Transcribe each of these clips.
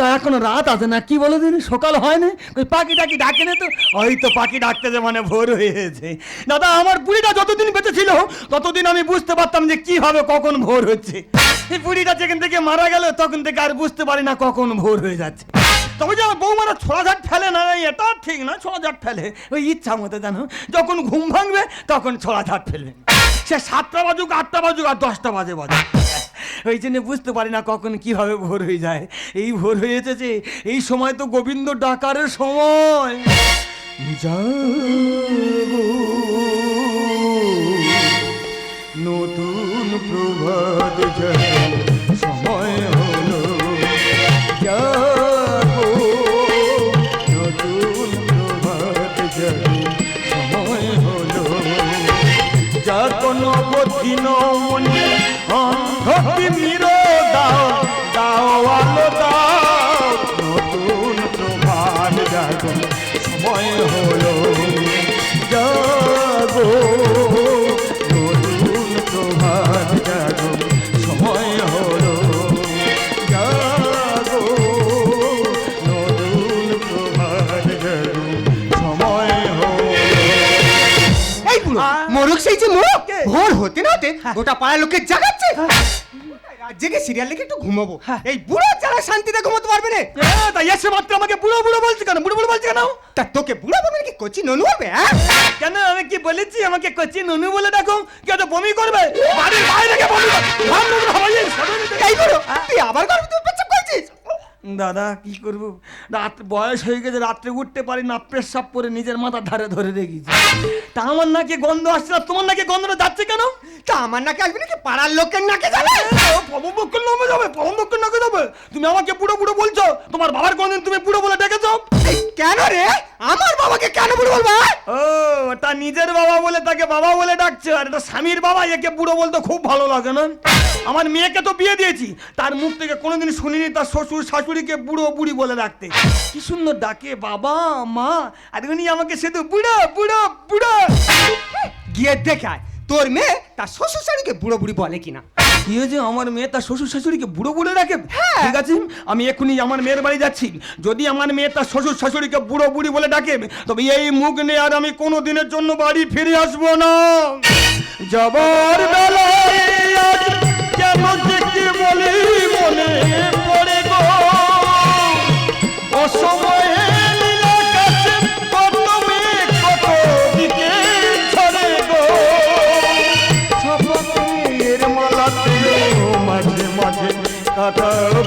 দা এখন রাত আছে না কি বলে দিন সকাল হয় না ওই পাখি টাকি ডাকে না তো? ওই তো পাখি ডাকতে যে মানে ভোর হয়েছে। দাদা আমার বুড়িটা যতদিন বেঁচে ছিল ততদিন আমি বুঝতে পারতাম যে কি হবে কখন ভোর হচ্ছে। এই বুড়িটা যেখান থেকে মারা গেল তখন থেকে আর বুঝতে পারি না কখন ভোর হয়ে যাচ্ছে। তবে যে আমার বৌমারা ছোড়াঝাট ফেলে না এটা ঠিক না ছোড়াঝাট ফেলে। ওই ইচ্ছা মতো জানো যখন ঘুম ভাঙবে তখন ছোড়াঝাট ফেলবে। সে সাতটা বাজুক আটটা বাজুক আর দশটা বাজে বাজে। ওই জন্য বুঝতে পারি না কখন কীভাবে ভোর হয়ে যায়। এই ভোর হয়েছে যে এই সময় তো গোবিন্দ ডাকারের সময়। নতুন প্রভাত সময় হলো। নতুন প্রভাত যা কোনো বদিন মনে। অন্ধকে মিরো গোটা পাড়ার লোককে জাগাচ্ছে। রাত জেগে সিরিয়াল দেখে একটু ঘুমাবো? হ্যাঁ। এই বুড়ো যারা শান্তিতে ঘুমোতে পারবে না। এ, তা এসে মাত্র আমাকে বুড়ো বুড়ো বলছে কেন? বুড়ো বুড়ো বলছে কেন? তা তোকে বুড়ো বলবে কি কচি ননু হবে হ্যাঁ? কেন আমি কি বলেছি আমাকে কচি ননু বলে ডাকো? কেউ তো বমি করবে? বাড়ির বাইরে গিয়ে বমি করবে। এই বুড়ো তুই আবার করবি তুই দাদা কি করব? রাত বয়স হয়ে গেছে রাত্রে উঠতে পারি না প্রেসাব করে নিজের মাথার ধারে ধরে রেখেছি। তা আমার নাকি গন্ধ আসছে না তোমার নাকি গন্ধটা যাচ্ছে কেন? তা আমার নাকে আসবে নাকি পাড়ার লোকের নাকে যাবে? পবনবক্ষণ নামে যাবে পবনবক্ষণ নাকে যাবে। তুমি আমাকে বুড়ো বুড়ো বলছো তোমার বাবার কোনদিন তুমি বুড়ো বলে ডেকেছো? কেন রে? আমার বাবাকে কেন বুড়ো বলব? ও তা নিজের বাবা বলে তাকে বাবা বলে ডাকছে আর এটা স্বামীর বাবা একে বুড়ো বলতে খুব ভালো লাগে না। আমার মেয়েকে তো বিয়ে দিয়েছি তার মুখ থেকে কোনোদিন শুনিনি তার শ্বশুর শাশুড়িকে বুড়ো বুড়ি বলে ডাকতে। কি সুন্দর ডাকে বাবা মা আর উনি আমাকে শুধু বুড়ো বুড়ো বুড়ো। গিয়ে দেখায় তোর মেয়ে তার শ্বশুর শাড়িকে বুড়ো বুড়ি বলে কিনা। কি হয়েছে? আমার মেয়ে তার শ্বশুর শাশুড়িকে বুড়ো বলে ডাকে ঠিক আছে আমি এক্ষুনি আমার মেয়ের বাড়ি যাচ্ছি। যদি আমার মেয়ে তার শ্বশুর শাশুড়িকে বুড়ো বুড়ি বলে ডাকে তবে এই মুখ নিয়ে আর আমি কোনো দিনের জন্য বাড়ি ফিরে আসব না। যাবার বেলায়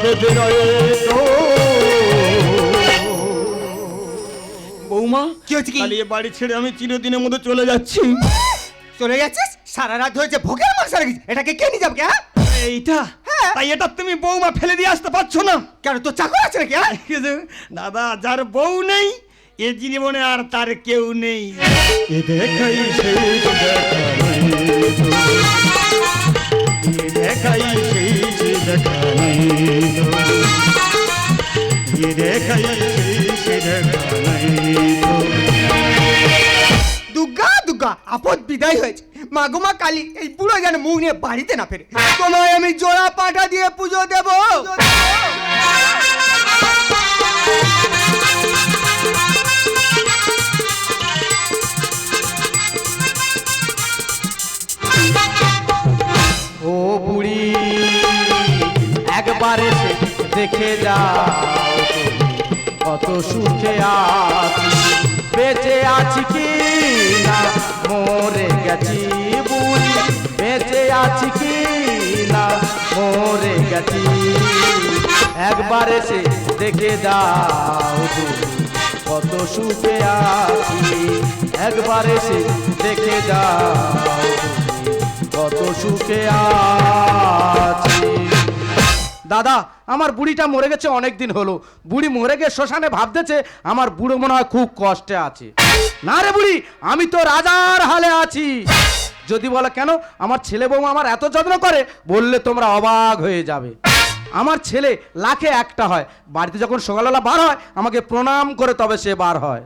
বেঁধে রয়ে গো বৌমা কি হয়েছে কি? কালি এ বাড়ি ছেড়ে আমি চিরদিনের মতো চলে যাচ্ছি চলে যাচ্ছিস সারা রাত হয়েছে ভোগের মাংস রেখেছিস এটাকে কে নিয়ে যাবে কে, হ্যাঁ? এইটা হ্যাঁ। তাই এটা তুমি বৌমা ফেলে দিয়ে আসতে পারছ না কেন তোর চাকর আছে নাকি হ্যাঁ? দাদা যার বউ নেই এ জীবনে আর তার কেউ নেই এ দেখাই তো। দেখাই তো। তো। দুর্গা দুর্গা আপদ বিদায় হয়েছে মাগো মা, কালী, এই বুড়ো যেন মুখ নিয়ে বাড়িতে না ফেরে। তোমায় আমি জোড়া পাটা দিয়ে পুজো দেব। ও বুড়ি, একবার দেখে যা কত সুখে আছি। বেঁচে আছি কি না? মরে গেছি বুড়ি বেঁচে আছি কি না? মরে গেছি। একবার এসে দেখে তুমি কত সুখে আছি। একবার এসে দেখে তুমি কত সুখে আছি। দাদা, আমার বুড়িটা মরে গেছে অনেক দিন হলো। বুড়ি মরে গিয়ে শ্মশানে ভাবতেছে আমার বুড়ো মনে হয় খুব কষ্টে আছে। না রে বুড়ি, আমি তো রাজার হালে আছি। যদি বলো কেন, আমার ছেলে বউ আমার এত যত্ন করে, বললে তোমরা অবাক হয়ে যাবে। আমার ছেলে লাখে একটা হয়, বাড়িতে যখন সকালবেলা বার হয়, আমাকে প্রণাম করে তবে সে বার হয়।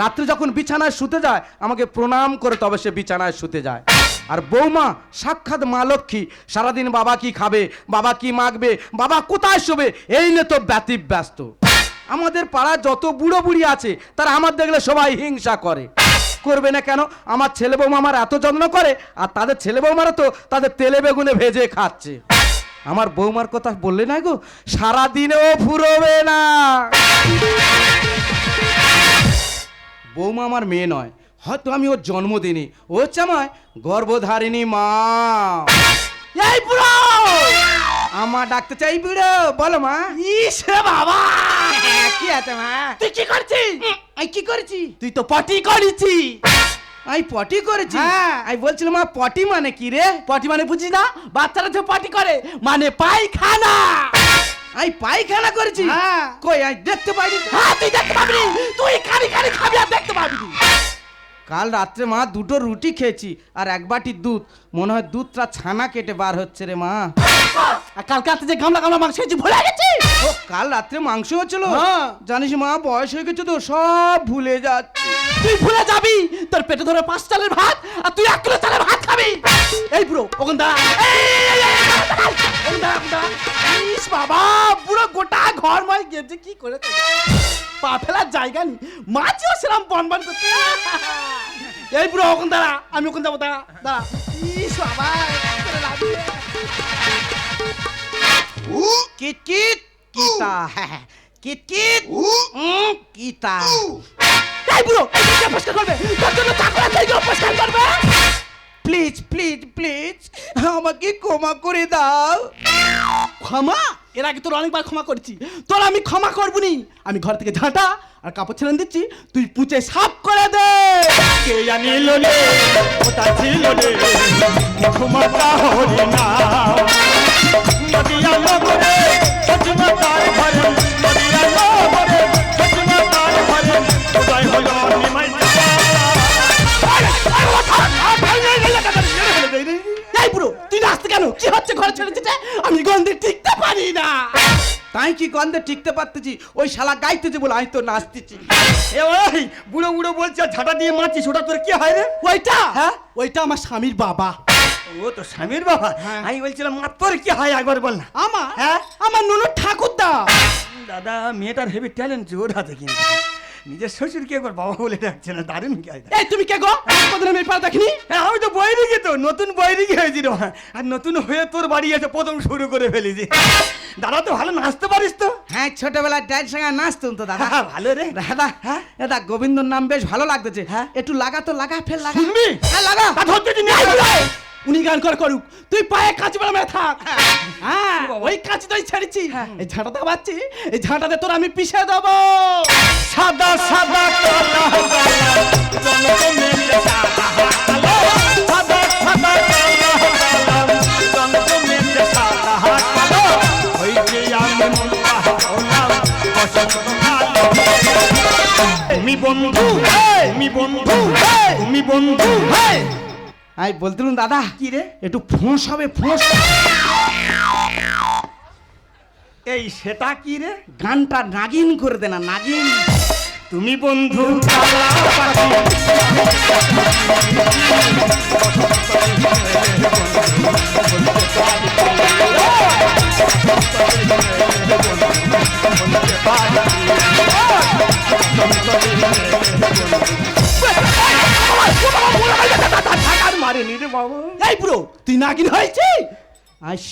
রাত্রে যখন বিছানায় শুতে যায়, আমাকে প্রণাম করে তবে সে বিছানায় শুতে যায়। আর বৌমা, সাক্ষাৎ মা লক্ষ্মী। সারাদিন বাবা কি খাবে, বাবা কি মাগবে, বাবা কোথায় শোবে, এই নিয়ে তো ব্যতীব ব্যস্ত আমাদের পাড়ার যত বুড়ো বুড়ি আছে, তারা আমার দেখলে সবাই হিংসা করে। করবে না কেন? আমার ছেলে বৌমা আমার এত যত্ন করে, আর তাদের ছেলে বৌমারা তো তাদের তেলে বেগুনে ভেজে খাচ্ছে। আমার বৌমার কথা বললে না গো? সারাদিনেও ফুরোবে না। বৌমা আমার মেয়ে নয় হয়তো আমি ওর জন্ম দিইনি ও হচ্ছে আমার গর্ভধারিণী মা। এই বুড়ো! আমার ডাকতে চাই বুড়ো বলো মা। ইস বাবা! কি আছে মা? তুই কি করছিস? আই কি করেছি? তুই তো পটি করেছি। আই পটি করেছি? হ্যাঁ। আই বলছিলাম মা পটি মানে কি রে? পটি মানে বুঝি না বাচ্চারা যে পটি করে মানে পায়খানা। আই পায়খানা করেছি? হ্যাঁ। কই আই দেখতে পাইনি। হ্যাঁ তুই দেখতে পাবি তুই খালি খালি খাবি আর দেখতে পাবি কাল রাত্রে মা দুটো রুটি খেয়েছি আর এক বাটি দুধ মনে হয় দুধটা ছানা কেটে বার হচ্ছে রে মা আর কালকে রাতে যে গামলা গামলা মাংস খেয়েছি ভুলে গেছি ও কাল রাত্রে মাংস হচ্ছিল হ্যাঁ। জানিস মা বয়স হয়ে গেছে তো সব ভুলে যাচ্ছে তুই ভুলে যাবি তোর পেটে ধরে পাঁচ চালের ভাত আর তুই এক কিলো চালের ভাত খাবি এই বুড়ো ওখান দাঁড়া বাবা ঘর গেছে কি করে পা ফেলার জায়গা নেই। মাছিও সেরাম বন বন করতে এই বুড়ো ওখান দাঁড়া আমি ওখান যাব দাঁড়া দাঁড়া। ইস বাবা করে লাভ নেই। কিট কিট কিতা। কিট কিট উম, কিতা। এই বুড়ো এই কে পরিষ্কার করবে? তোর জন্য চাকরা থেকে পরিষ্কার করবে? প্লিজ প্লিজ প্লিজ আমাকে ক্ষমা করে দাও। ক্ষমা? এর আগে তোর অনেকবার ক্ষমা করেছি। তোর আমি ক্ষমা করব নি আমি ঘর থেকে ঝাঁটা আর কাপড় ছেড়ে দিচ্ছি। তুই পুঁচে সাফ করে দে। কে জানিল রে ওটা ছিল রে হরি না। নদিয়া নদিয়া কেন? কি হচ্ছে ঘরে ছেড়ে দিতে আমি গন্ধে টিকতে পারি না। তাই কি গন্ধে টিকতে পারতেছি? ওই শালা গাইতেছে বলে আমি তো নাচতেছি। এ ওই বুড়ো বুড়ো বলছে ঝাঁটা দিয়ে মারছিস ওটা তোর কি হয় রে? ওইটা? হ্যাঁ? ওইটা আমার স্বামীর বাবা। ও তো স্বামীর বাবা? আমি বলছিলাম মা তোর কি হয় একবার বল না। আমার? হ্যাঁ? আমার নুনু ঠাকুরদা। দাদা মেয়েটার হেভি ট্যালেন্ট জোর হাতে কিন্তু। নিজের শ্বশুরকে একবার বাবা বলে ডাকছে না? দারুণ কি হয়? এই তুমি কে গো? কদিন আমি পা দেখিনি? হ্যাঁ আমি তো বৈরিকে তো নতুন বৈরিকে হয়েছি রে আর নতুন হয়ে তোর বাড়ি এসে প্রথম শুরু করে ফেলেছি। দাদা তো ভালো নাচতে পারিস তো? হ্যাঁ ছোটবেলায় ড্যাড সঙ্গে নাচতুম তো দাদা। হ্যাঁ, ভালো রে। দাদা। হ্যাঁ? এটা গোবিন্দর নাম বেশ ভালো লাগতেছে। হ্যাঁ। একটু লাগা তো লাগা ফের লাগা। শুনবি? হ্যাঁ লাগা। তা ধরতে উনি গান করে করুক। তুই পায়ে কাঁচি বেলা মেরে থাক। হ্যাঁ? ওই কাঁচি তুই ছেড়েছি এই ঝাঁটাতে পাচ্ছি এই ঝাঁটাতে তোর আমি পিষে দেবো সাদা সাদা তুমি বন্ধু তুমি বন্ধু তুমি বন্ধু আমি বলছিলাম দাদা কি রে একটু ফোঁস হবে ফোঁস এই সেটা কি রে? গানটা নাগিন করে দে না নাগিন। তুমি বন্ধু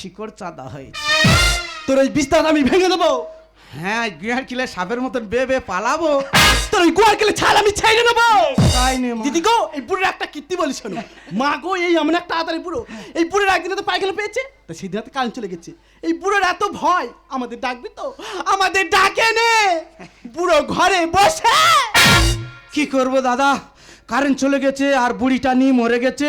শিকড় চাঁদা হয়েছে। তোর ওই বিস্তার আমি ভেঙে দেবো। হ্যাঁ গিয়ার কিলে সাপের মতন বে বে পালাবো। তোর ওই গুহার কিলে ছাল আমি ছেড়ে নেব তাই নে দিদি গো এই বুড়োর একটা কীর্তি বলি শোনো। মা গো এই এমন একটা তাড়াতাড়ি বুড়ো। এই বুড়োর একদিনে তো পায়খানা পেয়েছে তো সেই দিন কারেন্ট চলে গেছে। এই বুড়োর এত ভয় আমাদের ডাকবি তো? আমাদের ডাকে নে। বুড়ো ঘরে বসে। কি করব দাদা? কারেন্ট চলে গেছে আর বুড়িটা নিয়ে মরে গেছে।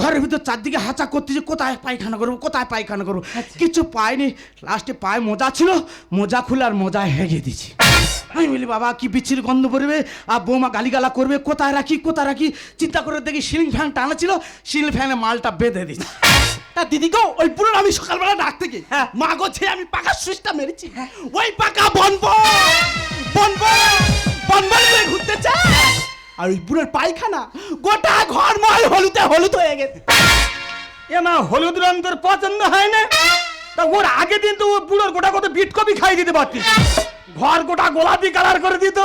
ঘরের ভিতর চারদিকে হাঁচা করতেছে কোথায় পায়খানা করব কোথায় পায়খানা করব? কিছু পায়নি। লাস্টে পায়ে মোজা ছিল মোজা খুলে আর মোজা হেগে দিছি আমি বলি বাবা কি বিচ্ছির গন্ধ পড়বে আর বৌমা গালিগালা করবে? কোথায় রাখি কোথায় রাখি? চিন্তা করে দেখি সিলিং ফ্যান টানা ছিল সিলিং ফ্যানে মালটা বেঁধে দিছি তা দিদি গো ওই বুড়োর আমি সকালবেলা ডাকতে গিয়ে মা গো ছে আমি পাকা সুইচটা মেরেছি। ওই পাকা বনব বনব বনবন ঘুরতে চায়? আর ওই বুড়োর পায়খানা গোটা ঘর ময় হলুদে হলুদ হয়ে গেছে। এ মা, হলুদ রং তোর পছন্দ হয় না? তা ওর আগে দিন তো ও বুড়োর গোটা কত বিট কপি খাই দিতে পারতিস। ঘর গোটা গোলাপি কালার করে দিত।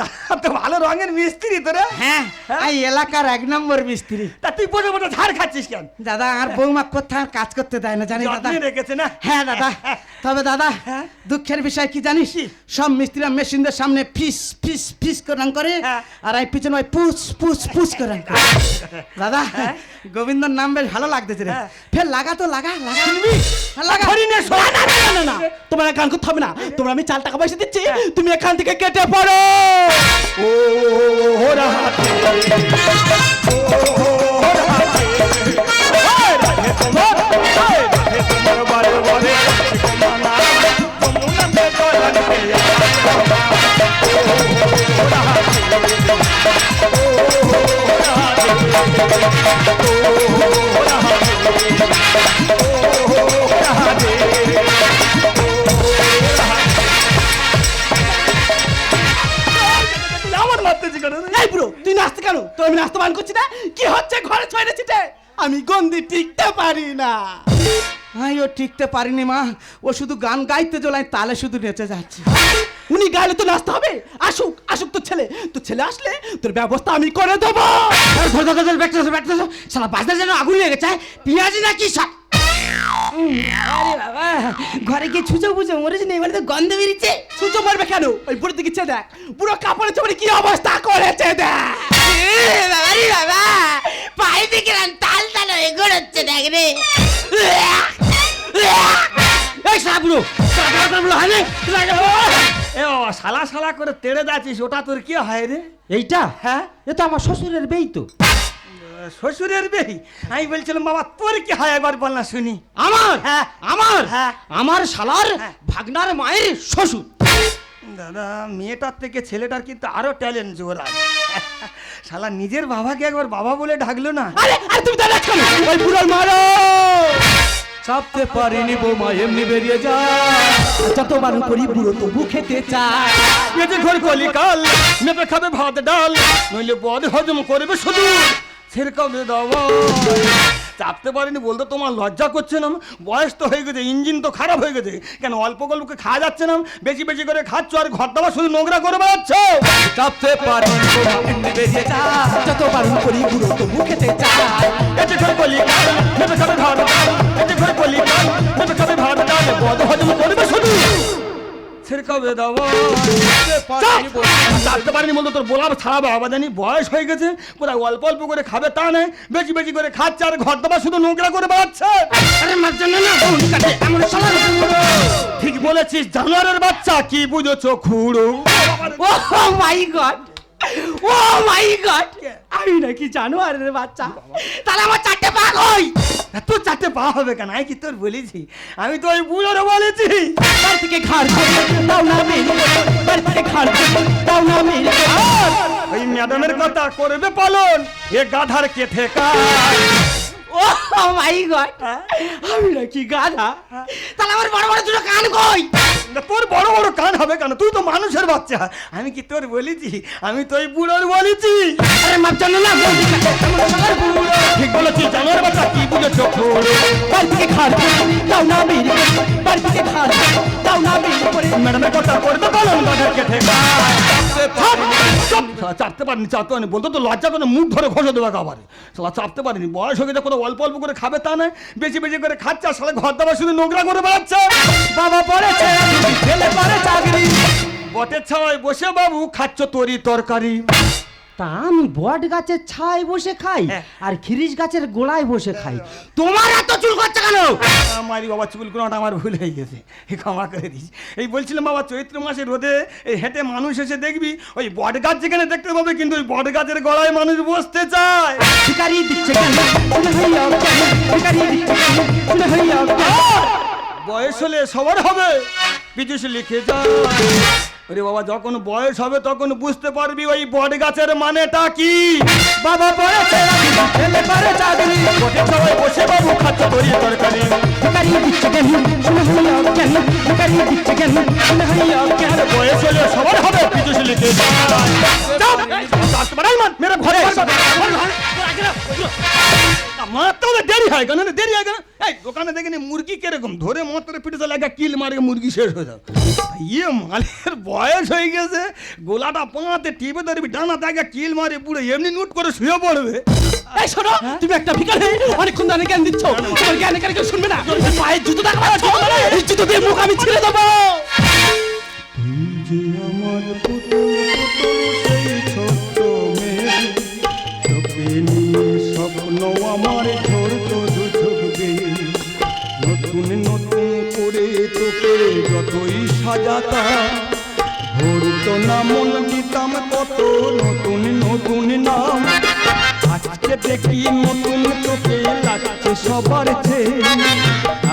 দাদা তো ভালো রঙের মিস্ত্রি তোরে হ্যাঁ এই এলাকার এক নম্বর মিস্ত্রি। তা তুই বসে বসে ঝাড় খাচ্ছিস কেন? দাদা আর বৌমা কোথাও কাজ করতে দেয় না জানি দাদা। রেখেছে না? হ্যাঁ দাদা। তবে দাদা হ্যাঁ? দুঃখের বিষয় কি জানিস? সব মিস্ত্রিরা মেশিনদের সামনে ফিস ফিস ফিস করে করে হ্যাঁ। আর এই পিছনে ওই পুস পুস পুস করে। দাদা গোবিন্দর নাম বেশ ভালো লাগতেছে রে। হ্যাঁ। ফের লাগা তো লাগা লাগা হ্যাঁ, লাগা। না, তোমার আর গান করতে হবে না। তোমরা আমি চাল টাকা পয়সা দিচ্ছি। তুমি এখান থেকে কেটে পড়ো। ও ওরা হাতে ও ওরা হাতে রাধে তোমার রাধে তোমার বারে বারে ঠিকানা তোমরা তে দয়াল কে ওরা হাতে ও ওরা হাতে ও ওরা হাতে কেন? এই বুড়ো তুই নাচতে কেন? তোর আমি নাচতে বান করছি না? কি হচ্ছে ঘরে ছিটে? আমি গন্দি টিকতে পারি না। আই ও টিকতে পারিনি মা। ও শুধু গান গাইতে জোলাই তালে শুধু নেচে যাচ্ছে। উনি গাইলে তো নাচতে হবে। আসুক আসুক তোর ছেলে। তোর ছেলে আসলে তোর ব্যবস্থা আমি করে দেবো। শালা বাজার যেন আগুন লেগে যায় পেঁয়াজি নাকি সব আরে বাবা ঘরে গিয়ে ছুঁচো বুঝো মরেছি না এবারে তো গন্ধ বেরিয়েছে। সুচো মারবে কেন? ওই বুড়ো দিকে চেয়ে দেখ। বুড়ো কাপড়ে চোপড়ে কি অবস্থা করেছে দেখ। বাবারি বাবা পায়ে থেকে তাল তাল হয়ে গড়াচ্ছে দেখ রে। এই শালা বুড়ো শালা শালা হয় করে তেড়ে যাচ্ছিস ওটা তোর কি হয় রে? এইটা? হ্যাঁ? এ তো আমার শ্বশুরের বেই তো। শ্বশুরের বেহি। আমি বলছিলাম বাবা তোর কি হয় একবার বল না শুনি? আমার? হ্যাঁ। আমার? হ্যাঁ। আমার শালার হ্যাঁ। ভাগনার মায়ের শ্বশুর। দাদা মেয়েটার থেকে ছেলেটার কিন্তু আরও ট্যালেন্ট জোর আছে। শালা নিজের বাবাকে একবার বাবা বলে ডাকলো না? আরে আরে তুমি দাঁড়াচ্ছ কেন? ওই বুড়োর মারো! চাপতে পারিনি বৌমা এমনি বেরিয়ে যা। যতবার করি বুড়ো তবু খেতে চায় যে ঘর কলিকাল মেপে খাবে ভাত ডাল। নইলে বদ হজম করবে শুধু ছেড়কাবে দাওয়া চাপতে পারিনি বলতে তোমার লজ্জা করছে না বয়স তো হয়ে গেছে ইঞ্জিন তো খারাপ হয়ে গেছে। কেন অল্প গল্পকে খাওয়া যাচ্ছে না বেশি বেশি করে খাচ্ছ আর ঘর দাবা শুধু নোংরা করে বেড়াচ্ছ? চাপতে পারিনি বৌমা এমনি বেরিয়ে যা। যতবার করি বুড়ো তবু খেতে চায় এ যে ঘর কলিকাল মেপে খাবে ভাত ডাল এ যে ঘর কলিকাল মেপে খাবে ভাত বদ হজম করবে শুধু। ছেড়কাবে দাওয়া? চাপতে পারিনি বলতো তোর বলার ছাড়া বাবা জানি বয়স হয়ে গেছে কোথায় অল্প অল্প করে খাবে তা নেই বেশি বেশি করে খাচ্ছে আর ঘর দাবা শুধু নোংরা করে বেড়াচ্ছে। আরে জন্য না ঠিক বলেছিস জানোয়ারের বাচ্চা কি বুঝেছ খুড়ো? ও মাই গড ও মাই গড আমি নাকি জানোয়ারের বাচ্চা? তাহলে আমার চারটে পা কই? তোর চারটে পা হবে কেন? আমি কি তোর বলেছি? আমি তো ওই বুড়োরে বলেছি। বাড়ি থেকে ঘাড় দাও না মেরে। তার থেকে ঘাড় দাও না মেরে। ওই ম্যাডামের কথা করবে পালন। এ গাধার কে ঠেকা ও মাই গড। আমি নাকি গাধা? তাহলে আমার বড় বড় দুটো কান কই? তোর বড় বড় কান হবে কেন? তুই তো মানুষের বাচ্চা। আমি কি তোর বলেছি? আমি তো ওই বুড়োর বলেছি। আরে জন্য না ঠিক বলেছিস জানোয়ার বাচ্চা কি বুঝেছ? বাড়ি থেকে করে দাও না বাড়ি থেকে করে দাও না মেরে ম্যাডামের কথা করবে পালন গাধার কে ঠেকা শালা চাপতে পারিনি চাপতে পারিনি। বলতো তো লজ্জা করে মুখ ধরে ঘষে দেবে খাবারে শালা চাপতে পারিনি। বয়স হয়ে গেছে কোনো অল্প অল্প করে খাবে তা নয়। বেশি বেশি করে খাচ্ছে আর শালা ঘর দাবার শুধু নোংরা করে বেড়াচ্ছে। বাবা পড়েছে ছেলে পারে চাকরি। বটের ছাওয়ায় বসে বাবু খাচ্ছ তরি তরকারি। তা আমি বট গাছের ছায় বসে খাই হ্যাঁ। আর খিরিশ গাছের গোড়ায় বসে খাই। তোমার এত চুল করছে কেন? আমারই বাবা চুল কোনোটা আমার ভুল হয়ে গেছে। এই ক্ষমা করে দিস। এই বলছিলাম বাবা চৈত্র মাসে রোদে এই হেঁটে মানুষ এসে দেখবি ওই বট গাছ যেখানে দেখতে পাবে কিন্তু ওই বট গাছের গলায় মানুষ বসতে চায়। ভিকারি দিচ্ছে বয়স হলে সবার হবে বিদুষ লিখে যা। ওরে বাবা যখন বয়স হবে তখন বুঝতে পারবি ওই বট গাছের মানেটা কি বাবা পড়েছে ছেলে পারে চাকরি বটের সবাই বসে বাবু খাচ্ছ তরি তরকারি ভিকারি দিচ্ছে কেন শুনে হইয়া কেন ভিকারি দিচ্ছে কেন শুনে কেন আরে বয়স হলে সবার হবে বিদুষ লিখে যা চাপ! চাপতে পারাই মান, মেরে ঘরে আমার তো দেরি হয় কেন? দেরি হয় কেন এই দোকানে দেখিনি মুরগি কীরকম? ধরে মাত্র পিঠে একটা কিল মারে মুরগি শেষ হয়ে যাও ইয়ে মালের বয়স হয়ে গেছে গোলাটা পাঁতে টিপে ধরবি ডানা দেখা কিল মারে পুরো এমনি নুট করে শুয়ে পড়বে। এই শোনো তুমি একটা অনেকক্ষণ ধরে জ্ঞান দিচ্ছ। তোমার জ্ঞানে জ্ঞানে কেউ শুনবে না? পায়ের জুতো দেখা এই জুতো দিয়ে মুখ আমি ছিঁড়ে দেবো। আমার পুতুল পুতুল সেই ছোট্ট মেয়ে। তোকে নিয়ে স্বপ্ন আমার নতুন নতুন করে তোকে যতই সাজাতা ভরত না মন দিতাম কত নতুন নতুন নাম। আজকে দেখি নতুন তোকে লাগছে সবার চেয়ে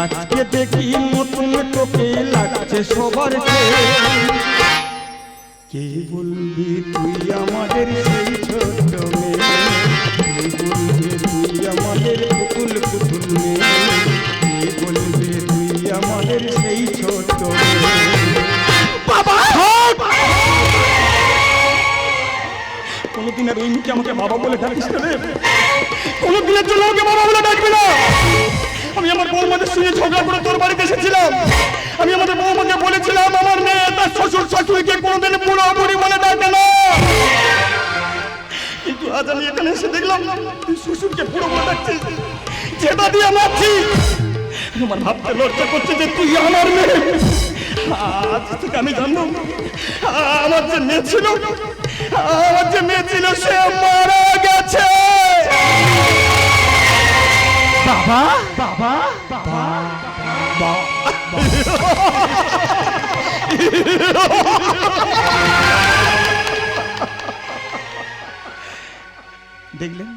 আজকে দেখি নতুন তোকে লাগছে সবার চেয়ে কে বলবি তুই আমাদের সেই ছোট মেয়ে? কে বলবি তুই আমাদের পুতুল পুতুল মেয়ে? আমাদের সেই ছোট বাবা! কোনোদিন আর ওই আমাকে বাবা বলে ডাকিস না রে। কোনোদিনের জন্য আমাকে বাবা বলে ডাকবি না। আমি আমার বৌমাদের সঙ্গে ঝগড়া করে তোর বাড়িতে এসেছিলাম। আমি আমাদের বৌমাকে বলেছিলাম আমার মেয়ে তার শ্বশুর শাশুড়িকে কোনোদিন বুড়ি বলে ডাকে না। কিন্তু আজ আমি এখানে এসে দেখলাম তুই শ্বশুরকে বুড়ো বলে ডাকছিস যেটা দিয়ে মারছি আমার ভাবতে লজ্জা করছে যে তুই আমার মেয়ে। আজ থেকে আমি জানব আমার যে মেয়ে ছিল আমার যে মেয়ে ছিল সে মারা গেছে। বাবা বাবা বাবা। দেখলেন?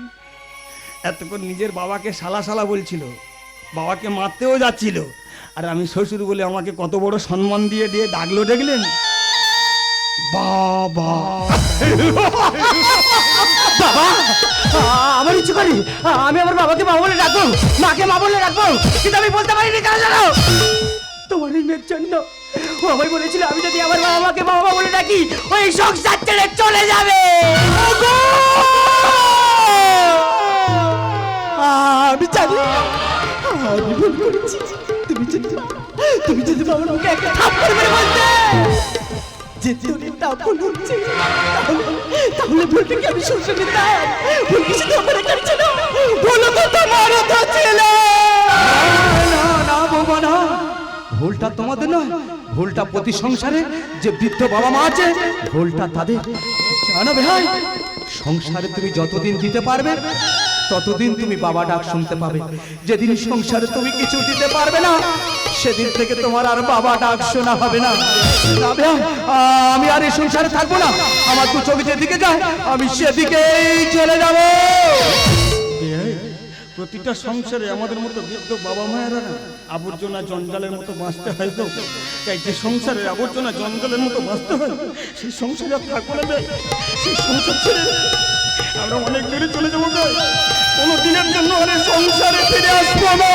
এতক্ষণ নিজের বাবাকে সালা সালা বলছিল। বাবাকে মারতেও যাচ্ছিল। আর আমি শ্বশুর বলে আমাকে কত বড় সম্মান দিয়ে দিয়ে ডাকলো দেখলেন? বাবা। বাবা আমার ইচ্ছে করি। আমি আমার বাবাকে মা বলে ডাকবো মাকে মা বলে ডাকবো কিন্তু আমি বলতে পারিনি কেন জানো? তোমার মেয়ের জন্য ও আমায় বলেছিল আমি যদি আমার বাবা মাকে বাবা বলে ডাকি ওই সংসার ছেড়ে চলে যাবে। আমি জানি তুমি যদি তুমি যদি বাবার মুখে একটা থাপ্পড় মেরে বলতে যে তাহলে ভুলটা কি আমি ভুল আমার ছিল ভুল তো তোমার ছিল না না বাবা না ভুলটা তোমাদের নয়, ভুলটা প্রতি সংসারে যে বৃদ্ধ বাবা মা আছে, ভুলটা তাদের। জানো ভাই সংসারে তুমি যতদিন দিতে পারবে ততদিন তুমি বাবা ডাক শুনতে পাবে। যেদিন সংসারে তুমি কিছু দিতে পারবে না, সেদিন থেকে তোমার আর বাবা ডাক শোনা হবে না। আমি আর এই সংসারে থাকব না। আমার দু চোখ যেদিকে যায়, আমি সেদিকেই চলে যাব। প্রতিটা সংসারে আমাদের মতো বৃদ্ধ বাবা মায়েরা না, আবর্জনা জঞ্জালের মতো বাঁচতে হয় তো। তাই যে সংসারে আবর্জনা জঞ্জালের মতো বাঁচতে হয়, সেই সংসারে আর থাকব না সেই সংসার ছেড়ে আমরা অনেক দূরে চলে যাব কোনো দিনের জন্য আর সংসারে ফিরে আসব না।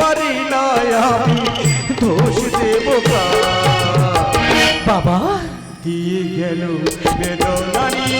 পারি না আমি দোষ দেব বাবা? দিয়ে গেল বেদনানি